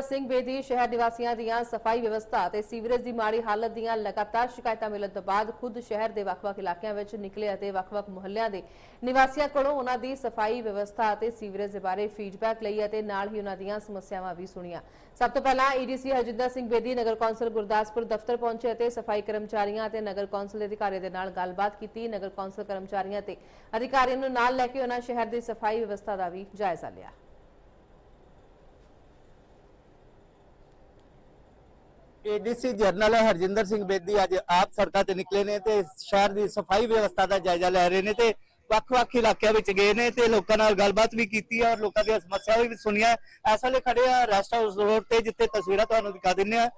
ਹਰਜਿੰਦਰ ਸਿੰਘ ਬੇਦੀ ਸ਼ਹਿਰ ਨਿਵਾਸੀਆਂ ਦੀਆਂ ਸਫ਼ਾਈ ਵਿਵਸਥਾ ਅਤੇ ਸੀਵਰੇਜ ਦੀ ਮਾੜੀ ਹਾਲਤ ਦੀਆਂ ਲਗਾਤਾਰ ਸ਼ਿਕਾਇਤਾਂ ਮਿਲਣ ਤੋਂ ਬਾਅਦ ਖੁਦ ਸ਼ਹਿਰ ਦੇ ਵੱਖ-ਵੱਖ ਇਲਾਕਿਆਂ ਵਿੱਚ ਨਿਕਲੇ ਅਤੇ ਵੱਖ-ਵੱਖ ਮੁਹੱਲਿਆਂ ਦੇ ਨਿਵਾਸੀਆਂ ਕੋਲੋਂ ਉਹਨਾਂ ਦੀ ਸਫ਼ਾਈ ਵਿਵਸਥਾ ਅਤੇ ਸੀਵਰੇਜ ਦੇ ਬਾਰੇ ਫੀਡਬੈਕ ਲਈ ਅਤੇ ਨਾਲ ਹੀ ਉਹਨਾਂ ਦੀਆਂ ਸਮੱਸਿਆਵਾਂ ਵੀ ਸੁਣੀਆਂ। ਸਭ ਤੋਂ ਪਹਿਲਾਂ ਈਡੀਸੀ ਹਰਜਿੰਦਰ ਸਿੰਘ ਬੇਦੀ ਨਗਰ ਕੌਂਸਲ ਗੁਰਦਾਸਪੁਰ ਦਫ਼ਤਰ ਪਹੁੰਚੇ ਅਤੇ ਸਫ਼ਾਈ ਕਰਮਚਾਰੀਆਂ ਅਤੇ ਨਗਰ ਕੌਂਸਲ ਦੇ ਅਧਿਕਾਰੀਆਂ ਦੇ ਨਾਲ ਗੱਲਬਾਤ ਕੀਤੀ। ਨਗਰ ਕੌਂਸਲ ਕਰਮਚਾਰੀਆਂ ਤੇ ਅਧਿਕਾਰੀਆਂ ਨੂੰ ਨਾਲ ਲੈ ਕੇ ਉਹਨਾਂ ਸ਼ਹਿਰ ਦੀ ਸਫ਼ਾਈ ਵਿਵਸਥਾ ਦਾ ਵੀ ਜਾਇਜ਼ਾ ਲਿਆ। ਏਡੀਸੀ ਜਰਨਲ ਹਰਜਿੰਦਰ ਸਿੰਘ ਬੇਦੀ ਅੱਜ ਆਪ ਸੜਕਾਂ ਤੇ ਨਿਕਲੇ ਨੇ ਤੇ ਸ਼ਹਿਰ ਦੀ ਸਫ਼ਾਈ ਵਿਵਸਥਾ ਦਾ ਜਾਇਜ਼ਾ ਲੈ ਰਹੇ ਨੇ ਤੇ ਵੱਖ-ਵੱਖ ਇਲਾਕਿਆਂ ਵਿੱਚ ਗਏ ਨੇ ਤੇ ਲੋਕਾਂ ਨਾਲ ਗੱਲਬਾਤ ਵੀ ਕੀਤੀ ਹੈ ਔਰ ਲੋਕਾਂ ਦੀਆਂ ਸਮੱਸਿਆਵਾਂ ਵੀ ਸੁਣੀਆਂ ਇਸ ਵੇਲੇ ਖੜੇ ਆ ਰੈਸਟ ਹਾਊਸ ਰੋਡ ਤੇ, ਜਿੱਥੇ ਤਸਵੀਰਾਂ ਤੁਹਾਨੂੰ ਦਿਖਾ ਦਿੰਨੇ ਆ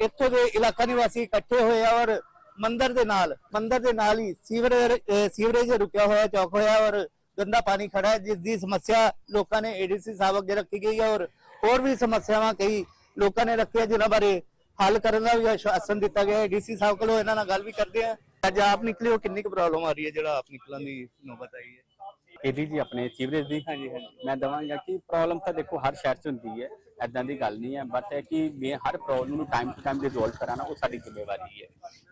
ਇੱਥੋਂ ਦੇ ਇਲਾਕਾ ਨਿਵਾਸੀ ਇਕੱਠੇ ਹੋਏ ਆ ਔਰ ਮੰਦਿਰ ਦੇ ਨਾਲ, ਮੰਦਿਰ ਦੇ ਨਾਲ ਹੀ ਸੀਵਰੇਜ ਸੀਵਰੇਜ ਰੁਕਿਆ ਹੋਇਆ, ਚੌਕ ਹੋਇਆ ਔਰ ਗੰਦਾ ਪਾਣੀ ਖੜਾ ਹੈ ਜਿਸ ਦੀ ਸਮੱਸਿਆ ਲੋਕਾਂ ਨੇ ਏਡੀਸੀ ਸਾਹਿਬ ਅੱਗੇ ਰੱਖੀ ਗਈ ਹੈ ਔਰ ਹੋਰ ਵੀ ਸਮੱਸਿਆਵਾਂ ਕਈ ਲੋਕਾਂ ਨੇ ਰੱਖੀਆਂ, ਜਿਨ੍ਹਾਂ ਬਾਰੇ ਹੱਲ ਕਰਨ ਦਾ ਵੀ ਆਸ਼ਵਾਸਨ ਦਿੱਤਾ ਗਿਆ ਹੈ। ਡੀਸੀ ਸਾਹਿਬ ਕੋਲੋਂ ਇਹਨਾਂ ਨਾਲ ਗੱਲ ਵੀ ਕਰਦੇ ਆ ਅੱਜ ਆਪ ਨਿਕਲੇ ਹੋ ਕਿੰਨੀ ਕੁ ਪ੍ਰੋਬਲਮ ਆ ਰਹੀ ਹੈ ਜਿਹੜਾ ਆਪ ਨਿਕਲਣ ਦੀ ਨੌਬਤ ਆਈ ਹੈ? ਇਹਦੀ ਜੀ ਆਪਣੇ ਸੀਵਰੇਜ ਦੀ ਹਾਂਜੀ ਹਾਂਜੀ। ਮੈਂ ਦਵਾਂਗਾ ਕਿ ਪ੍ਰੋਬਲਮ ਤਾਂ ਦੇਖੋ ਹਰ ਸ਼ਹਿਰ 'ਚ ਹੁੰਦੀ ਹੈ। ਐਦਾਂ ਦੀ ਗੱਲ ਨਹੀਂ ਹੈ ਬਟ ਹੈ ਕਿ ਮੈਂ ਹਰ ਪ੍ਰੋਬਲਮ ਨੂੰ ਟਾਈਮ ਟੂ ਟਾਈਮ ਰਿਜ਼ੋਲਵ ਕਰਾਣਾ ਉਹ ਸਾਡੀ ਜ਼ਿੰਮੇਵਾਰੀ ਹੈ।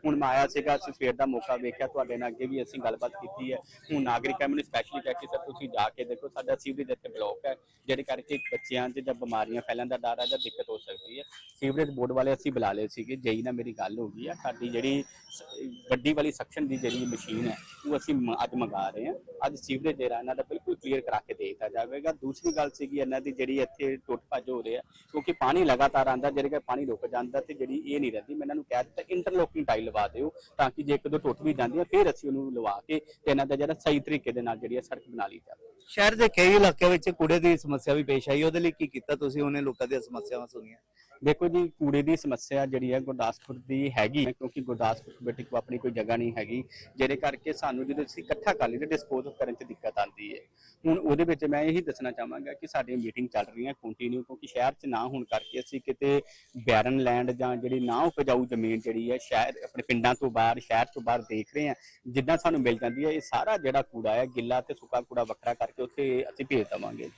ਹੁਣ ਮੈਂ ਆਇਆ ਸੀਗਾ, ਅਸੀਂ ਸਵੇਰ ਦਾ ਮੌਕਾ ਵੇਖਿਆ, ਤੁਹਾਡੇ ਨਾਲ ਅੱਗੇ ਵੀ ਅਸੀਂ ਗੱਲਬਾਤ ਕੀਤੀ ਹੈ। ਹੁਣ ਨਾਗਰਿਕਾਂ ਮੈਨੂੰ ਸਪੈਸ਼ਲੀ ਕਹਿ ਕੇ ਸਰ, ਤੁਸੀਂ ਜਾ ਕੇ ਦੇਖੋ, ਸਾਡਾ ਸੀਵਰੇਜ ਇੱਥੇ ਬਲੌਕ ਹੈ, ਜਿਹੜੇ ਕਰਕੇ ਬੱਚਿਆਂ 'ਚ ਜਾਂ ਬਿਮਾਰੀਆਂ ਫੈਲਣ ਦਾ ਡਰ ਹੈ ਜਾਂ ਦਿੱਕਤ ਹੋ ਸਕਦੀ ਹੈ। ਸੀਵਰੇਜ ਬੋਰਡ ਵਾਲੇ ਅਸੀਂ ਬੁਲਾ ਲਏ ਸੀਗੇ, ਜਈ ਨਾਲ ਮੇਰੀ ਗੱਲ ਹੋ ਗਈ ਹੈ। ਸਾਡੀ ਜਿਹੜੀ ਸ- ਵੱਡੀ ਵਾਲੀ ਸੈਕਸ਼ਨ ਦੀ ਜਿਹੜੀ ਮਸ਼ੀਨ ਹੈ, ਉਹ ਅਸੀਂ ਮ- ਅੱਜ ਮੰਗਾ ਰਹੇ ਹਾਂ। ਅੱਜ ਸੀਵਰੇਜ ਜਿਹੜਾ ਇਹਨਾਂ ਦਾ ਬਿਲਕੁਲ ਕਲੀਅਰ ਕਰਾ ਕੇ ਦੇ ਦਿੱਤਾ ਜਾਵੇਗਾ। ਦੂਸਰੀ ਗੱਲ ਸੀਗੀ, ਇਹਨਾਂ ਦੀ ਜਿਹੜੀ ਇੱਥੇ ਟੁੱਟ ਭੱਜ ਹੋ ਰਿਹਾ ਕਿਉਂਕਿ ਪਾਣੀ ਲਗਾਤਾਰ ਆਂਦਾ ਜਿਹੜੇ ਕਿ ਪਾਣੀ ਰੁਕ ਜਾਂਦਾ ਤੇ ਜਿਹੜੀ ਇਹ ਨਹੀਂ ਰਹਿੰਦੀ, ਮੈਂ ਇਹਨਾਂ ਨੂੰ ਕਹਿ ਦਿੱਤਾ ਇੰਟਰਲੋਕਿੰਗ ਟਾਈਲ ਲਵਾ ਦਿਓ ਤਾਂ ਕਿ ਜੇ ਇੱਕ ਦੋ ਟੁੱਟ ਵੀ ਜਾਂਦੀ ਹੈ ਫਿਰ ਅਸੀਂ ਉਹਨੂੰ ਲਵਾ ਕੇ ਤੇ ਇਹਨਾਂ ਦਾ ਜਿਹੜਾ ਸਹੀ ਤਰੀਕੇ ਦੇ ਨਾਲ ਜਿਹੜੀ ਆ ਸੜਕ ਬਣਾ ਲਈ ਜਾਵੇ। ਸ਼ਹਿਰ ਦੇ ਕਈ ਇਲਾਕਿਆਂ ਵਿੱਚ ਕੂੜੇ ਦੀ ਸਮੱਸਿਆ ਵੀ ਪੇਸ਼ ਆਈ, ਉਹਦੇ ਲਈ ਕੀ ਕੀਤਾ ਤੁਸੀਂ? ਉਹਨੇ ਲੋਕਾਂ ਦੀਆਂ ਸਮੱਸਿਆਵਾਂ ਸੁਣੀਆਂ। ਦੇਖੋ ਜੀ, ਕੂੜੇ ਦੀ ਸਮੱਸਿਆ ਜਿਹੜੀ ਹੈ ਗੁਰਦਾਸਪੁਰ ਦੀ ਹੈਗੀ ਹੈ, ਕਿਉਂਕਿ ਗੁਰਦਾਸਪੁਰ ਬੇਟੇ ਕੋ ਆਪਣੀ ਕੋਈ ਜਗ੍ਹਾ ਨਹੀਂ ਹੈਗੀ, ਜਿਹਦੇ ਕਰਕੇ ਸਾਨੂੰ ਜਦੋਂ ਅਸੀਂ ਇਕੱਠਾ ਕਰ ਲਈਏ ਡਿਸਪੋਜ਼ ਕਰਨ 'ਚ ਦਿੱਕਤ ਆਉਂਦੀ ਹੈ। ਹੁਣ ਉਹਦੇ ਵਿੱਚ ਮੈਂ ਇਹੀ ਦੱਸਣਾ ਚਾਹਾਂਗਾ ਕਿ ਸਾਡੀਆਂ ਮੀਟਿੰਗ ਚੱਲ ਰਹੀਆਂ ਕੰਟੀਨਿਊ ਕਿਉਂਕਿ ਸ਼ਹਿਰ 'ਚ ਨਾ ਹੋਣ ਕਰਕੇ ਅਸੀਂ ਕਿਤੇ ਬੈਰਨ ਲੈਂਡ ਜਾਂ ਜਿਹੜੀ ਨਾ ਉਪਜਾਊ ਜ਼ਮੀਨ ਜਿਹੜੀ ਹੈ, ਸ਼ਹਿਰ, ਆਪਣੇ ਪਿੰਡਾਂ ਤੋਂ ਬਾਹਰ, ਸ਼ਹਿਰ ਤੋਂ ਬਾਹਰ ਦੇਖ ਰਹੇ ਹਾਂ, ਜਿੱਦਾਂ ਸਾਨੂੰ ਮਿਲ ਜਾਂਦੀ ਹੈ, ਇਹ ਸਾਰਾ ਜਿਹੜਾ ਕੂੜਾ ਹੈ, ਗਿੱਲਾ ਤੇ ਸੁੱਕਾ ਕੂੜਾ ਵੱਖਰਾ ਕਰਕੇ ਉੱਥੇ ਅਸੀਂ ਭੇਜ ਦੇਵਾਂਗੇ।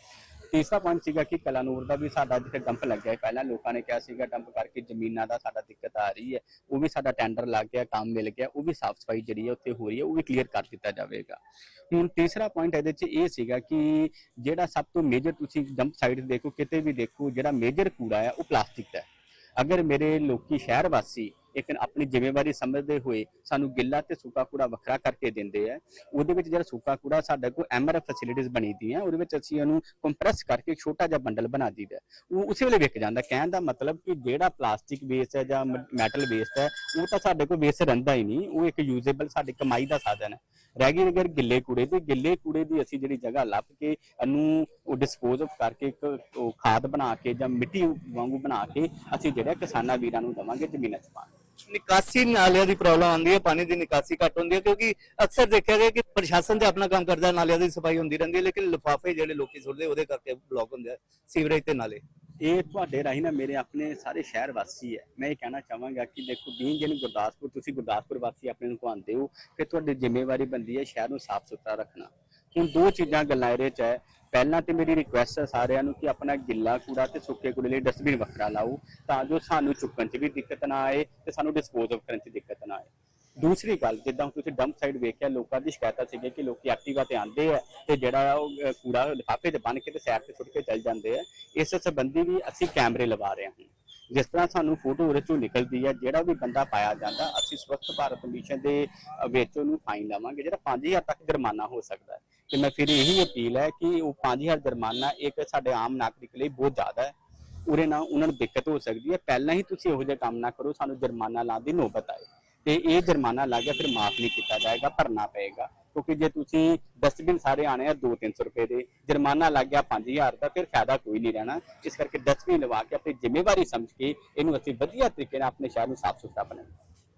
ਤੀਸਰਾ ਪੁਆਇੰਟ ਸੀਗਾ ਕਿ ਕਲਾਨੂਰ ਦਾ ਵੀ ਸਾਡਾ ਜਿੱਥੇ ਡੰਪ ਲੱਗਿਆ ਪਹਿਲਾਂ ਲੋਕਾਂ ਨੇ ਕਿਹਾ ਸੀਗਾ ਡੰਪ ਕਰਕੇ ਜ਼ਮੀਨਾਂ ਦਾ ਸਾਡਾ ਦਿੱਕਤ ਆ ਰਹੀ ਹੈ, ਉਹ ਵੀ ਸਾਡਾ ਟੈਂਡਰ ਲੱਗ ਗਿਆ, ਕੰਮ ਮਿਲ ਗਿਆ, ਉਹ ਵੀ ਸਾਫ਼ ਸਫ਼ਾਈ ਜਿਹੜੀ ਹੈ ਉੱਥੇ ਹੋ ਰਹੀ ਹੈ, ਉਹ ਵੀ ਕਲੀਅਰ ਕਰ ਦਿੱਤਾ ਜਾਵੇਗਾ। ਹੁਣ ਤੀਸਰਾ ਪੁਆਇੰਟ ਇਹਦੇ 'ਚ ਇਹ ਸੀਗਾ ਕਿ ਜਿਹੜਾ ਸਭ ਤੋਂ ਮੇਜਰ ਤੁਸੀਂ ਡੰਪ ਸਾਈਡ ਦੇਖੋ, ਕਿਤੇ ਵੀ ਦੇਖੋ, ਜਿਹੜਾ ਮੇਜਰ ਕੂੜਾ ਹੈ, ਉਹ ਪਲਾਸਟਿਕ ਦਾ ਹੈ। ਅਗਰ ਮੇਰੇ ਲੋਕੀ ਸ਼ਹਿਰ ਵਾਸੀ ਇੱਕ ਆਪਣੀ ਜ਼ਿੰਮੇਵਾਰੀ ਸਮਝਦੇ ਹੋਏ ਸਾਨੂੰ ਗਿੱਲਾ ਤੇ ਸੁੱਕਾ ਕੂੜਾ ਵੱਖਰਾ ਕਰਕੇ ਦਿੰਦੇ ਆ। ਉਹਦੇ ਵਿੱਚ ਜਿਹੜਾ ਸੁੱਕਾ ਕੂੜਾ ਸਾਡੇ ਕੋਲ ਐਮਆਰਐਫ ਫੈਸਿਲਿਟੀਜ਼ ਬਣੀ ਦੀਆਂ, ਉਹਦੇ ਵਿੱਚ ਅਸੀਂ ਉਹਨੂੰ ਕੰਪਰੈਸ ਕਰਕੇ ਛੋਟਾ ਜਿਹਾ ਬੰਡਲ ਬਣਾ ਦਈਦਾ। ਉਹ ਉਸੇ ਵੇਲੇ ਵਿਕ ਜਾਂਦਾ। ਕਹਿਣ ਦਾ ਮਤਲਬ ਕਿ ਜਿਹੜਾ ਪਲਾਸਟਿਕ ਵੇਸਟ ਹੈ ਜਾਂ ਮੈਟਲ ਵੇਸਟ ਹੈ, ਉਹ ਤਾਂ ਸਾਡੇ ਕੋਲ ਵੇਸਟ ਰਹਿੰਦਾ ਹੀ ਨਹੀਂ। ਉਹ ਇੱਕ ਯੂਜ਼ੇਬਲ ਸਾਡੀ ਕਮਾਈ ਦਾ ਸਾਧਨ ਹੈ। ਰਹਿ ਗਈ ਅਗਰ ਗਿੱਲੇ ਕੂੜੇ ਦੀ ਗਿੱਲੇ ਕੂੜੇ ਦੀ ਅਸੀਂ ਜਿਹੜੀ ਜਗ੍ਹਾ ਲੱਭ ਕੇ ਇਹਨੂੰ ਉਹ ਡਿਸਪੋਜ਼ ਆਫ ਕਰਕੇ ਇੱਕ, ਉਹ ਖਾਦ ਬਣਾ ਕੇ ਜਾਂ ਮਿੱਟੀ ਵਾਂਗੂ ਬਣਾ ਕੇ ਅਸੀਂ ਜਿਹੜਾ ਕਿਸਾਨਾਂ ਵੀਰਾਂ ਨੂੰ ਦਵਾਂਗੇ ਜ਼ਮੀਨਾਂ 'ਚ ਪਾਵਾਂਗੇ ਨਿਕਾਸੀ ਨਾਲਿਆਂ ਦੀ ਪ੍ਰੋਬਲਮ ਆਉਂਦੀ ਹੈ, ਪਾਣੀ ਦੀ ਨਿਕਾਸੀ ਘੱਟ ਹੁੰਦੀ ਹੈ ਕਿਉਂਕਿ ਅਕਸਰ ਦੇਖਿਆ ਗਿਆ ਕਿ ਪ੍ਰਸ਼ਾਸਨ ਤੇ ਆਪਣਾ ਕੰਮ ਕਰਦਾ ਨਾਲਿਆਂ ਦੀ ਸਫ਼ਾਈ ਹੁੰਦੀ ਰਹਿੰਦੀ ਹੈ, ਲੇਕਿਨ ਲਿਫਾਫੇ ਜਿਹੜੇ ਲੋਕੀ ਸੁੱਟਦੇ, ਉਹਦੇ ਕਰਕੇ ਬਲੌਕ ਹੁੰਦੇ ਆ ਸੀਵਰੇਜ ਤੇ ਨਾਲੇ। ਇਹ ਤੁਹਾਡੇ ਰਾਹੀਂ ਨਾ ਮੇਰੇ ਆਪਣੇ ਸਾਰੇ ਸ਼ਹਿਰ ਵਾਸੀ ਹੈ। ਮੈਂ ਇਹ ਕਹਿਣਾ ਚਾਹਾਂਗਾ ਕਿ ਦੇਖੋ ਬੀਨ ਜਿਹਨੂੰ ਗੁਰਦਾਸਪੁਰ, ਤੁਸੀਂ ਗੁਰਦਾਸਪੁਰ ਵਾਸੀ ਆਪਣੇ ਨੂੰ ਕਹਾਉਂਦੇ ਹੋ ਕਿ ਤੁਹਾਡੀ ਜ਼ਿੰਮੇਵਾਰੀ ਬੰਦੀ ਹੈ ਸ਼ਹਿਰ ਨੂੰ ਸਾਫ਼ ਸੁਥਰਾ ਰੱਖਣਾ। ਹੁਣ ਦੋ ਚੀਜ਼ਾਂ ਗੱਲਾਂ ਇਹਦੇ ਚ ਹੈ। ਪਹਿਲਾਂ ਤੇ ਮੇਰੀ ਰਿਕੁਐਸਟ ਹੈ ਸਾਰਿਆਂ ਨੂੰ ਕਿ ਆਪਣਾ ਗਿੱਲਾ ਕੂੜਾ ਤੇ ਸੁੱਕੇ ਕੂੜੇ ਲਈ ਡਸਟਬਿਨ ਵੱਖਰਾ ਲਾਓ, ਤਾਂ ਜੋ ਸਾਨੂੰ ਚੁੱਕਣ 'ਚ ਵੀ ਦਿੱਕਤ ਨਾ ਆਏ ਤੇ ਸਾਨੂੰ ਡਿਸਪੋਜ਼ ਆਫ ਕਰਨ 'ਚ ਦਿੱਕਤ ਨਾ ਆਏ। ਦੂਸਰੀ ਗੱਲ, ਜਿੱਦਾਂ ਹੁਣ ਤੁਸੀਂ ਡੰਪ ਸਾਈਡ ਵੇਖਿਆ, ਲੋਕਾਂ ਦੀ ਸ਼ਿਕਾਇਤਾਂ ਸੀਗੇ ਕਿ ਲੋਕੀ ਐਕਟਿਵਾ ਤੇ ਆਉਂਦੇ ਆ ਤੇ ਜਿਹੜਾ ਉਹ ਕੂੜਾ ਲਿਫਾਫੇ 'ਚ ਬੰਨ ਕੇ ਤੇ ਸਾਈਡ ਤੇ ਸੁੱਟ ਕੇ ਚੱਲ ਜਾਂਦੇ ਆ। ਇਸ ਸੰਬੰਧੀ ਵੀ ਅਸੀਂ ਕੈਮਰੇ ਲਵਾ ਰਹੇ ਹਾਂ। ਜਿਸ ਤਰ੍ਹਾਂ ਸਾਨੂੰ ਫੋਟੋ ਉਹਦੇ ਚੋਂ ਨਿਕਲਦੀ ਹੈ ਜਿਹੜਾ ਵੀ ਬੰਦਾ ਪਾਇਆ ਜਾਂਦਾ, ਅਸੀਂ ਸਵੱਛ ਭਾਰਤ ਮਿਸ਼ਨ ਦੇ ਵਿੱਚ ਉਹਨੂੰ ਫਾਈਨ ਲਾਵਾਂਗੇ, ਜਿਹੜਾ 5000 ਤੱਕ ਜੁਰਮਾਨਾ ਹੋ ਸਕਦਾ ਹੈ। ਤੇ ਮੈਂ ਫਿਰ ਇਹੀ ਅਪੀਲ ਹੈ ਕਿ ਉਹ 5000 ਜੁਰਮਾਨਾ, ਇੱਕ ਸਾਡੇ ਆਮ ਨਾਗਰਿਕ ਲਈ ਬਹੁਤ ਜ਼ਿਆਦਾ ਹੈ। ਉਰੇ ਨਾਲ ਉਹਨਾਂ ਨੂੰ ਦਿੱਕਤ ਹੋ ਸਕਦੀ ਹੈ। ਪਹਿਲਾਂ ਹੀ ਤੁਸੀਂ ਇਹੋ ਜਿਹਾ ਕੰਮ ਨਾ ਕਰੋ, ਸਾਨੂੰ ਜੁਰਮਾਨਾ ਲਾਉਣ ਦੀ ਨੌਬਤ ਆਏ। ਤੇ ਇਹ ਜੁਰਮਾਨਾ ਲੱਗ ਗਿਆ ਫਿਰ ਮਾਫ ਨਹੀਂ ਕੀਤਾ ਜਾਏਗਾ, ਭਰਨਾ ਪਏਗਾ। ਕਿਉਂਕਿ ਜੇ ਤੁਸੀਂ ਡਸਟਬਿਨ ਸਾਰੇ ਆਣੇ ਆ 2-300 ਰੁਪਏ ਦੇ, ਜੁਰਮਾਨਾ ਲੱਗ ਗਿਆ 5000 ਦਾ, ਫਿਰ ਫਾਇਦਾ ਕੋਈ ਨਹੀਂ ਰਹਿਣਾ। ਇਸ ਕਰਕੇ ਡਸਟਬਿਨ ਲਵਾ ਕੇ ਆਪਣੀ ਜ਼ਿੰਮੇਵਾਰੀ ਸਮਝ ਕੇ ਇਹਨੂੰ ਅਸੀਂ ਵਧੀਆ ਤਰੀਕੇ ਨਾਲ ਆਪਣੇ ਸ਼ਹਿਰ ਨੂੰ ਸਾਫ਼ ਸੁਥਰਾ ਬਣਾਈਏ।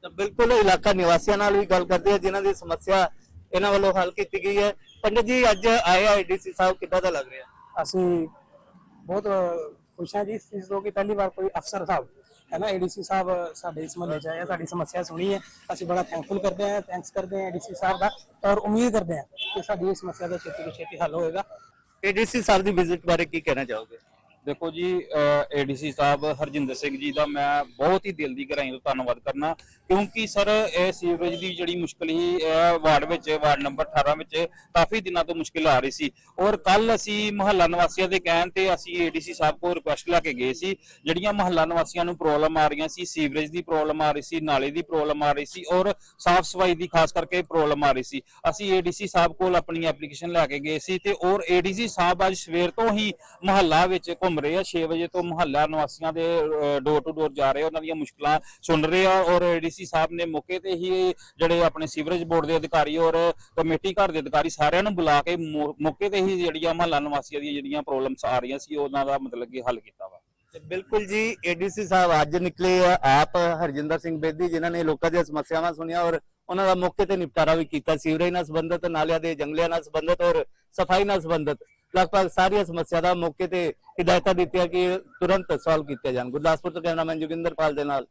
ਤਾਂ ਬਿਲਕੁਲ ਇਲਾਕਾ ਨਿਵਾਸੀਆਂ ਨਾਲ ਵੀ ਗੱਲ ਕਰਦੇ ਆ, ਜਿਨ੍ਹਾਂ ਦੀ ਸਮੱਸਿਆ ਇਹਨਾਂ ਵੱਲੋਂ ਹੱਲ ਕੀਤੀ ਗਈ ਹੈ। ਪੰਡਿਤ ਜੀ ਅੱਜ ਆਏ ਆ ਡੀਸੀ ਸਾਹਿਬ ਕਿੱਦਾਂ ਦਾ ਲੱਗ ਰਿਹਾ? ਅਸੀਂ ਬਹੁਤ ਖੁਸ਼ ਹਾਂ ਜੀ ਇਸ ਚੀਜ਼ ਤੋਂ ਕਿ ਪਹਿਲੀ ਵਾਰ ਕੋਈ ਅਫਸਰ ਸਾਹਿਬ ਹੈ ਨਾ ਏਡੀਸੀ ਸਾਹਿਬ ਸਾਡੇ ਇਸ ਮਹੱਲੇ ਚ ਆਏ ਆ, ਸਾਡੀ ਸਮੱਸਿਆ ਸੁਣੀ ਹੈ। ਅਸੀਂ ਬੜਾ ਥੈਂਕਫੁਲ ਕਰਦੇ ਹਾਂ ਥੈਂਕਸ ਕਰਦੇ ਹਾਂ ਏਡੀਸੀ ਸਾਹਿਬ ਦਾ ਔਰ ਉਮੀਦ ਕਰਦੇ ਹਾਂ ਕਿ ਸਾਡੀ ਇਸ ਸਮੱਸਿਆ ਦਾ ਛੇਤੀ ਤੋਂ ਛੇਤੀ ਹੱਲ ਹੋਏਗਾ। ਏਡੀਸੀ ਸਾਹਿਬ ਦੀ ਵਿਜ਼ਿਟ ਬਾਰੇ ਕੀ ਕਹਿਣਾ ਚਾਹੋਗੇ? ਦੇਖੋ ਜੀ ਏਡੀਸੀ ਸਾਹਿਬ ਹਰਜਿੰਦਰ ਸਿੰਘ ਜੀ ਦਾ ਮੈਂ ਬਹੁਤ ਹੀ ਦਿਲ ਦੀ ਗਹਿਰਾਈ ਤੋਂ ਧੰਨਵਾਦ ਕਰਨਾ, ਕਿਉਂਕਿ ਸਰ ਇਹ ਸੀਵਰੇਜ ਦੀ ਜਿਹੜੀ ਮੁਸ਼ਕਲ ਹੀ ਵਾਰਡ ਵਿੱਚ, ਵਾਰਡ ਨੰਬਰ 18 ਵਿੱਚ ਕਾਫੀ ਦਿਨਾਂ ਤੋਂ ਮੁਸ਼ਕਲ ਆ ਰਹੀ ਸੀ। ਔਰ ਕੱਲ ਅਸੀਂ ਮਹੱਲਾ ਨਿਵਾਸੀਆਂ ਦੇ ਕਹਿਣ ਤੇ ਅਸੀਂ ਏਡੀਸੀ ਸਾਹਿਬ ਕੋਲ ਰਿਕੁਐਸਟ ਲੈ ਕੇ ਗਏ ਸੀ, ਜਿਹੜੀਆਂ ਮਹੱਲਾ ਨਿਵਾਸੀਆਂ ਨੂੰ ਪ੍ਰੋਬਲਮ ਆ ਰਹੀਆਂ ਸੀ, ਸੀਵਰੇਜ ਦੀ ਪ੍ਰੋਬਲਮ ਆ ਰਹੀ ਸੀ, ਨਾਲੇ ਦੀ ਪ੍ਰੋਬਲਮ ਆ ਰਹੀ ਸੀ ਔਰ ਸਾਫ਼ ਸਫ਼ਾਈ ਦੀ ਖਾਸ ਕਰਕੇ ਪ੍ਰੋਬਲਮ ਆ ਰਹੀ ਸੀ। ਅਸੀਂ ਏਡੀਸੀ ਸਾਹਿਬ ਕੋਲ ਆਪਣੀ ਐਪਲੀਕੇਸ਼ਨ ਲੈ ਕੇ ਗਏ ਸੀ ਤੇ ਔਰ ਏਡੀਸੀ ਸਾਹਿਬ ਅੱਜ ਸਵੇਰ ਤੋਂ ਹੀ ਮਹੱਲਾ ਵਿੱਚ ਘੁੰਮ ਰਹੇ ਆ 6 ਵਜੇ ਤੋਂ ਮਹੱਲਾ ਨਿਵਾਸੀਆਂ ਦੇ ਡੋਰ ਟੂ ਡੋਰ ਜਾ ਰਹੇ ਆ, ਉਹਨਾਂ ਦੀਆਂ ਮੁਸ਼ਕਲਾਂ ਸੁਣ ਰਹੇ ਆ ਔਰ ਏਡੀਸੀ ਸਾਹਿਬ ਨੇ ਮੌਕੇ ਤੇ ਹੀ ਜਿਹੜੇ ਆਪਣੇ ਸੀਵਰੇਜ ਬੋਰਡ ਦੇ ਅਧਿਕਾਰੀ ਔਰ ਕਮੇਟੀ ਘਰ ਦੇ ਅਧਿਕਾਰੀ ਸਾਰਿਆਂ ਨੂੰ ਬੁਲਾ ਕੇ ਮੌਕੇ ਤੇ ਹੀ ਜਿਹੜੀਆਂ ਮਹੱਲਾ ਨਿਵਾਸੀਆਂ ਦੀਆਂ ਜਿਹੜੀਆਂ ਪ੍ਰੋਬਲਮਸ ਆ ਰਹੀਆਂ ਸੀ, ਉਹਨਾਂ ਦਾ ਮਤਲਬ ਕਿ ਹੱਲ ਕੀਤਾ ਵਾ। ਬਿਲਕੁਲ ਜੀ, ਏਡੀਸੀ ਸਾਹਿਬ ਅੱਜ ਨਿਕਲੇ ਆ, ਆਪ ਹਰਜਿੰਦਰ ਸਿੰਘ ਬੇਦੀ ਜਿਨ੍ਹਾਂ ਨੇ ਲੋਕਾਂ ਦੀਆਂ ਸਮੱਸਿਆਵਾਂ ਸੁਣੀਆਂ ਔਰ ਉਹਨਾਂ ਦਾ ਮੌਕੇ ਤੇ ਨਿਪਟਾਰਾ ਵੀ ਕੀਤਾ, ਸੀਵਰੇਜ ਨਾਲ ਸੰਬੰਧਿਤ, ਨਾਲਿਆਂ ਦੇ ਜੰਗਲਿਆਂ ਨਾਲ ਸੰਬੰਧਿਤ ਔਰ ਸਫ਼ਾਈ ਨਾਲ ਸੰਬੰਧਿਤ। ਲਗਭਗ ਸਾਰੀਆਂ ਸਮੱਸਿਆ ਦਾ ਮੌਕੇ ਤੇ ਹਦਾਇਤਾਂ ਦਿੱਤੀਆਂ ਕਿ ਤੁਰੰਤ ਸੋਲਵ ਕੀਤੀਆਂ ਜਾਣ। ਗੁਰਦਾਸਪੁਰ ਤੋਂ ਕੈਮਰਾਮੈਨ ਜੋਗਿੰਦਰ ਪਾਲ ਦੇ ਨਾਲ